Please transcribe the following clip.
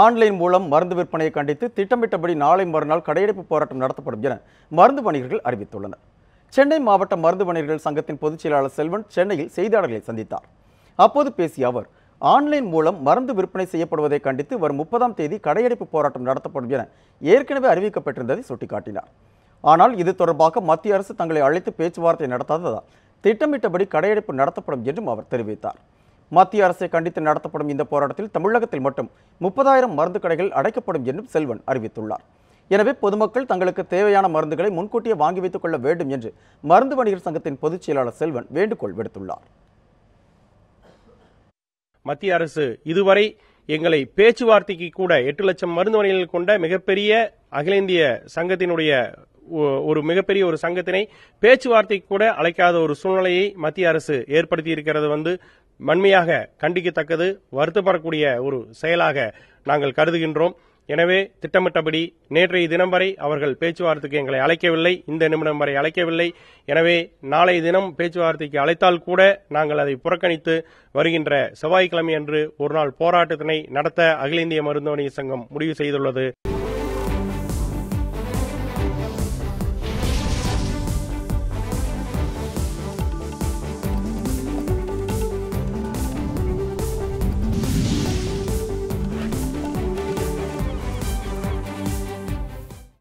Online மூலம் மருந்து விற்பனையை கண்டித்து திட்டமிட்டபடி நாளை மறுநாள் கடையடைப்பு போராட்டம் நடத்தப்படும் என மருந்து வணிகர்கள் அறிவித்துள்ளனர். சென்னை மாவட்ட மருந்து வணிகர்கள் சங்கத்தின் பொதுச் செயலாளர் செல்வன் சென்னையில் செய்தியாளர்களை சந்தித்தார். அப்போது பேசிய அவர் ஆன்லைன் மூலம் மருந்து விற்பனை செய்யப்படுவதை கண்டித்து வரும் முப்பதாம் தேதி கடையடைப்பு போராட்டம் நடத்தப்படும் என ஏற்கனவே அறிவிக்கப்பட்டிருந்ததை சுட்டிக்காட்டினார். ஆனால் இது தொடர்பாக மத்திய அரசு தங்களை அழைத்து பேச்சுவார்த்தை நடத்தாததால் திட்டமிட்டபடி கடையடைப்பு நடத்தப்படும் என்றும் அவர் தெரிவித்தார். மத்திய அரசை கண்டித்து நடத்தப்படும் இந்த போராட்டத்தில் தமிழகத்தில் மட்டும் முப்பதாயிரம் மருந்து கடைகள் அடைக்கப்படும் என்றும் செல்வன் அறிவித்துள்ளார். எனவே பொதுமக்கள் தங்களுக்கு தேவையான மருந்துகளை முன்கூட்டியே வாங்கி வைத்துக் கொள்ள வேண்டும் என்று மருந்து வணிகர் சங்கத்தின் பொதுச் செயலாளர் செல்வன் வேண்டுகோள் விடுத்துள்ளார். மத்திய அரசு இதுவரை எங்களை பேச்சுவார்த்தைக்கு கூட எட்டு லட்சம் மருந்து வணிகர்கள் கொண்ட மிகப்பெரிய அகில இந்திய சங்கத்தினுடைய ஒரு மிகப்பெரிய ஒரு சங்கத்தினை பேச்சுவார்த்தைக்கு கூட அழைக்காத ஒரு சூழ்நிலையை மத்திய அரசு ஏற்படுத்தி இருக்கிறது வந்து வன்மையாக கண்டிக்கத்தக்கது வருத்தப்படக்கூடிய ஒரு செயலாக நாங்கள் கருதுகின்றோம். எனவே திட்டமிட்டபடி நேற்றைய தினம் வரை அவர்கள் பேச்சுவார்த்தைக்கு எங்களை அழைக்கவில்லை இந்த நிமிடம் வரை அழைக்கவில்லை. எனவே நாளை தினம் பேச்சுவார்த்தைக்கு அழைத்தால் கூட நாங்கள் அதை புறக்கணித்து வருகின்ற செவ்வாய்க்கிழமை அன்று ஒரு நாள் போராட்டத்தினை நடத்த அகில இந்திய மருத்துவமனை சங்கம் முடிவு செய்துள்ளது.